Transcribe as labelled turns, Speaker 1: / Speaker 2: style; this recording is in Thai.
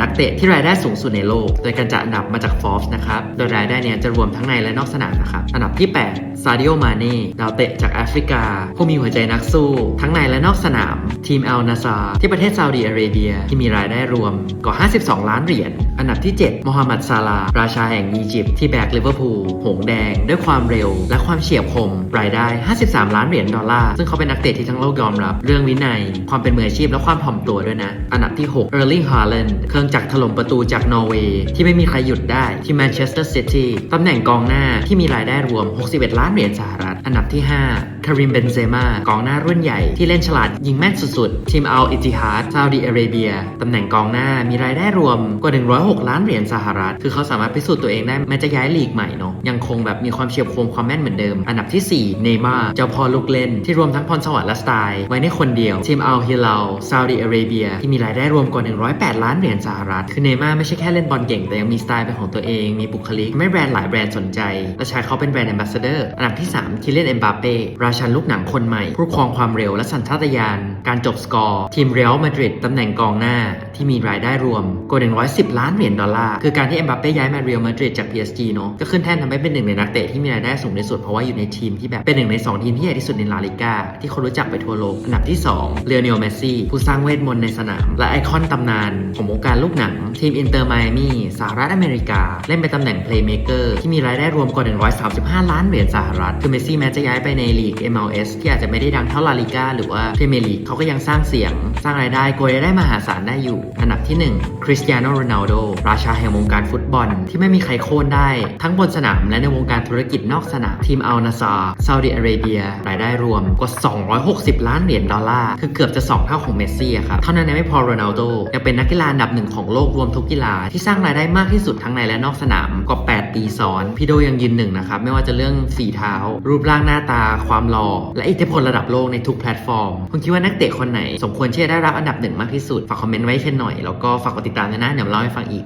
Speaker 1: นักเตะที่รายได้สูงสุดในโลก โดยการจัดอันดับมาจาก Forbes นะครับ โดยรายได้เนี่ยจะรวมทั้งในและนอกสนามนะครับ อันดับที่ 8 ซาดิโอ มาเน่ ดาวเตะจากแอฟริกา ผู้มีหัวใจนักสู้ ทั้งในและนอกสนาม ทีมอัลนาซาที่ประเทศซาอุดีอาระเบีย ที่มีรายได้รวมกว่า 52 ล้านเหรียญ อันดับที่7โมฮัมหมัด ซาลา ราชาแห่งอียิปต์ที่แบกลิเวอร์พูล หงส์แดง ด้วยความเร็ว และความเฉียบคม รายได้ 53 ล้านเหรียญดอลลาร์ ซึ่งเขาเป็นนักเตะที่ทั้งโลกยอมรับ เรื่องวินัย ความเป็นมืออาชีพและความถ่อมตัวด้วยนะ อันดับที่ 6 เออร์ลิง ฮา l ลนด์เครื่องจักรถล่มประตูจากนอร์เวย์ที่ไม่มีใครหยุดได้ที่แมนเชสเตอร์ซิตี้ตำแหน่งกองหน้าที่มีรายได้รวม 61 ล้านเหรียญสหรัฐ อันดับที่ 5คาริมเบนเซม่ากองหน้ารุ่นใหญ่ที่เล่นฉลาดยิงแม่นสุดๆ ทีมอัลอิติฮาดซาอุดิอาระเบียตำแหน่งกองหน้ามีรายได้รวมกว่า 106 ล้านเหรียญสหรัฐ คือเขาสามารถพิสูจน์ตัวเองได้แม้จะย้ายลีกใหม่เนาะยังคงแบบมีความเฉียบคมความแม่นเหมือนเดิม อันดับที่ 4 เนย์มาร์เจ้าพ่อลูกเล่น ที่รวมทั้งพรสวรรค์และสไตล์ไว้ในคนเดียวทีมอัลฮิลาลซาอุดิอาระเบียที่มีรายได้รวมกว่า 108 ล้านเหรียญสหรัฐคือเนย์มาร์ไม่ใช่แค่เล่นบอลเก่งแต่ยังมีสไตล์เป็นของตัวเองมีบุคลิกไม่แบรนด์หลายแบรนด์สนใจและใช้เขาเป็นแบรนด์แอมบาสเดอร์อันดับที่ 3 คิเลนเอ็มบาเป้ราชันลูกหนังคนใหม่ผู้ครองความเร็วและสัญชาตญาณ การจบสกอร์ ทีมเรอัลมาดริดตำแหน่งกองหน้าที่มีรายได้รวมกว่า110 ล้านเหรียญดอลลาร์ คือการที่เอ็มบาเป้ย้ายมาเรอัลมาดริดจาก PSG เนาะก็ขึ้นแท่นทำให้เป็นหนึ่งในนักเตะที่มีรายได้สูงที่สุดเพราะว่าอยู่ในทีมที่แบบเป็นหนึ่งใน 2 ทีมที่ใหญ่ที่สุดในลาลิก้าที่คนรู้จักไปทั่วโลกอันดับที่2เลโอเนลเมสซี่ผู้สร้างเวทมนต์ในสนาม และไอคอนตำนานของวงการลูกหนัง ทีมอินเตอร์ไมอามี่สหรัฐอเมริกา เล่นเป็นตำแหน่งเพลย์เมเกอร์ที่มีรายได้รวมกว่า135 ล้านเหรียญสหรัฐคือเมสซี่แม้จะย้ายไปในลีก MLS ที่อาจจะไม่ได้ดังเท่าลาลิก้าหรือว่าพรีเมียร์ลีกเขาก็ยังสร้างเสียง สร้างรายได้โกยได้มหาศาลได้อยู่ อันดับที่1คริสเตียโนโรนัลโดราชาแห่งวงการฟุตบอล ที่ไม่มีใครโค่นได้ ทั้งบนสนามและในวงการธุรกิจนอกสนามทีมอัลนาซาซาอุดิอาระเบียรายได้รวมกว่า 260 ล้านเหรียญดอลลาร์คือเกือบจะ 2 เท่าของเมสซี่อะครับเท่านั้นยังไม่พอโรนัลโดยังเป็นนักกีฬาอันดับหนึ่งของโลกรวมทุกกีฬาที่สร้างรายได้มากที่สุดทั้งในและนอกสนามกว่า8ปีซ้อนพี่โดยังยืนหนึ่งนะครับไม่ว่าจะเรื่องฝีเท้า รูปร่างหน้าตาความหล่อและอิทธิพลระดับโลกในทุกแพลตฟอร์ม คุณคิดว่านักเตะคนไหน สมควรที่จะได้รับอันดับหนึ่งมากที่สุด ฝากคอมเมนต์ไว้เช่นหน่อย แล้วก็ฝากกดติดตามด้วยนะ เดี๋ยวเล่าให้ฟังอีก